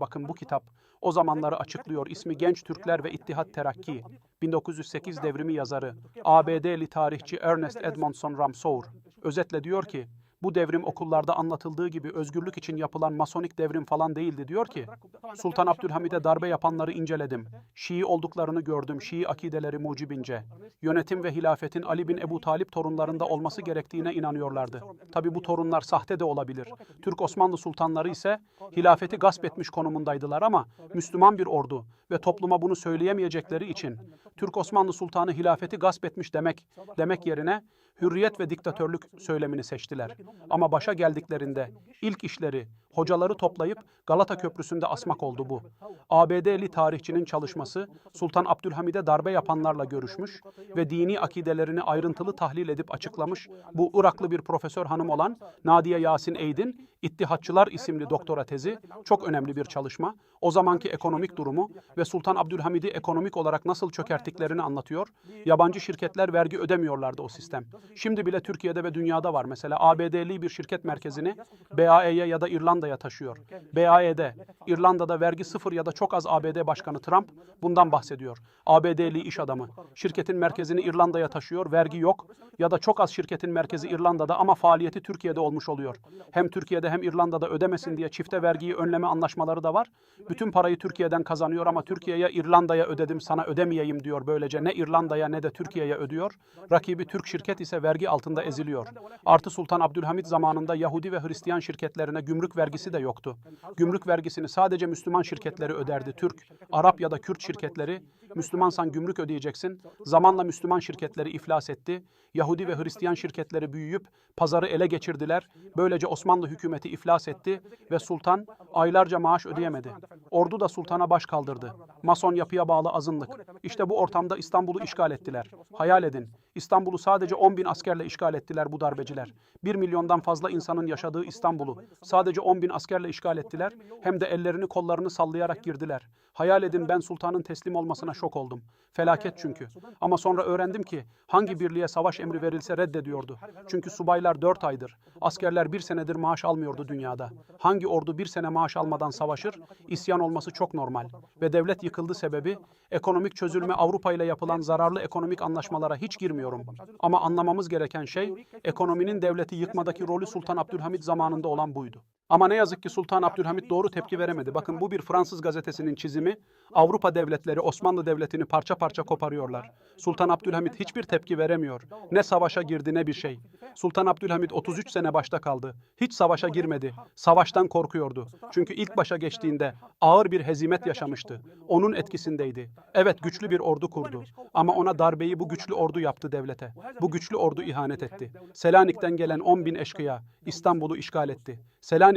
Bakın bu kitap o zamanları açıklıyor. İsmi Genç Türkler ve İttihat Terakki. 1908 devrimi yazarı. ABD'li tarihçi Ernest Edmondson Ramseur. Özetle diyor ki, bu devrim okullarda anlatıldığı gibi özgürlük için yapılan masonik devrim falan değildi. Diyor ki, Sultan Abdülhamid'e darbe yapanları inceledim. Şii olduklarını gördüm, Şii akideleri mucibince. Yönetim ve hilafetin Ali bin Ebu Talip torunlarında olması gerektiğine inanıyorlardı. Tabi bu torunlar sahte de olabilir. Türk Osmanlı sultanları ise hilafeti gasp etmiş konumundaydılar ama Müslüman bir ordu ve topluma bunu söyleyemeyecekleri için Türk Osmanlı Sultanı hilafeti gasp etmiş demek demek yerine hürriyet ve diktatörlük söylemini seçtiler. Ama başa geldiklerinde ilk işleri hocaları toplayıp Galata Köprüsü'nde asmak oldu bu. ABD'li tarihçinin çalışması Sultan Abdülhamid'e darbe yapanlarla görüşmüş ve dini akidelerini ayrıntılı tahlil edip açıklamış. Bu Iraklı bir profesör hanım olan Nadiye Yasin Eydin İttihatçılar isimli doktora tezi çok önemli bir çalışma. O zamanki ekonomik durumu ve Sultan Abdülhamid'i ekonomik olarak nasıl çökerttiklerini anlatıyor. Yabancı şirketler vergi ödemiyorlardı o sistem. Şimdi bile Türkiye'de ve dünyada var. Mesela ABD'li bir şirket merkezini BAE'ye ya da İrlanda'ya taşıyor. BAE'de, İrlanda'da vergi sıfır ya da çok az ABD Başkanı Trump bundan bahsediyor. ABD'li iş adamı. Şirketin merkezini İrlanda'ya taşıyor, vergi yok. Ya da çok az şirketin merkezi İrlanda'da ama faaliyeti Türkiye'de olmuş oluyor. Hem Türkiye'de hem İrlanda'da ödemesin diye çifte vergiyi önleme anlaşmaları da var. Bütün parayı Türkiye'den kazanıyor ama Türkiye'ye İrlanda'ya ödedim sana ödemeyeyim diyor böylece. Ne İrlanda'ya ne de Türkiye'ye ödüyor. Rakibi Türk şirket ise vergi altında eziliyor. Artı Sultan Abdülhamit zamanında Yahudi ve Hristiyan şirketlerine gümrük vergisi de yoktu. Gümrük vergisini sadece Müslüman şirketleri öderdi. Türk, Arap ya da Kürt şirketleri Müslümansan gümrük ödeyeceksin. Zamanla Müslüman şirketleri iflas etti. Yahudi ve Hristiyan şirketleri büyüyüp pazarı ele geçirdiler. Böylece Osmanlı hükümeti iflas etti ve sultan aylarca maaş ödeyemedi. Ordu da sultana baş kaldırdı. Mason yapıya bağlı azınlık. İşte bu ortamda İstanbul'u işgal ettiler. Hayal edin. İstanbul'u sadece 10 bin askerle işgal ettiler bu darbeciler. 1 milyondan fazla insanın yaşadığı İstanbul'u sadece 10 bin askerle işgal ettiler. Hem de ellerini kollarını sallayarak girdiler. Hayal edin ben sultanın teslim olmasına şok oldum. Felaket çünkü. Ama sonra öğrendim ki hangi birliğe savaş emri verilse reddediyordu. Çünkü subaylar 4 aydır, askerler bir senedir maaş almıyordu dünyada. Hangi ordu bir sene maaş almadan savaşır? İsyan olması çok normal. Ve devlet yıkıldı sebebi ekonomik çözülme Avrupa ile yapılan zararlı ekonomik anlaşmalara hiç girmiyorum. Ama anlamamız gereken şey ekonominin devleti yıkmadaki rolü Sultan Abdülhamit zamanında olan buydu. Ama ne yazık ki Sultan Abdülhamit doğru tepki veremedi. Bakın bu bir Fransız gazetesinin çizimi. Avrupa devletleri Osmanlı Devleti'ni parça parça koparıyorlar. Sultan Abdülhamit hiçbir tepki veremiyor. Ne savaşa girdi ne bir şey. Sultan Abdülhamit 33 sene başta kaldı. Hiç savaşa girmedi. Savaştan korkuyordu. Çünkü ilk başa geçtiğinde ağır bir hezimet yaşamıştı. Onun etkisindeydi. Evet güçlü bir ordu kurdu. Ama ona darbeyi bu güçlü ordu yaptı devlete. Bu güçlü ordu ihanet etti. Selanik'ten gelen 10 bin eşkıya İstanbul'u işgal etti.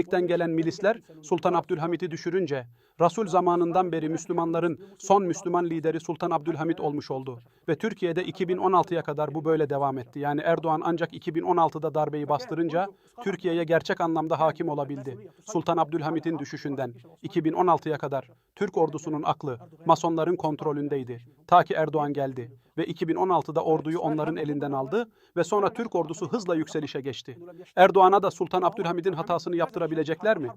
Selanik'ten gelen milisler Sultan Abdülhamit'i düşürünce Resul zamanından beri Müslümanların son Müslüman lideri Sultan Abdülhamit olmuş oldu. Ve Türkiye'de 2016'ya kadar bu böyle devam etti. Yani Erdoğan ancak 2016'da darbeyi bastırınca Türkiye'ye gerçek anlamda hakim olabildi. Sultan Abdülhamit'in düşüşünden 2016'ya kadar Türk ordusunun aklı masonların kontrolündeydi. Ta ki Erdoğan geldi ve 2016'da orduyu onların elinden aldı ve sonra Türk ordusu hızla yükselişe geçti. Erdoğan'a da Sultan Abdülhamid'in hatasını yaptırabilecekler mi?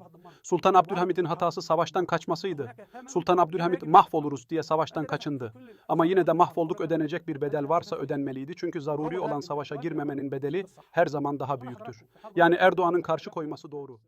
Sultan Abdülhamid'in hatası savaştan kaçmasıydı. Sultan Abdülhamid mahvoluruz diye savaştan kaçındı. Ama yine de mahvolduk ödenecek bir bedel varsa ödenmeliydi. Çünkü zaruri olan savaşa girmemenin bedeli her zaman daha büyüktür. Yani Erdoğan'ın karşı koyması doğru.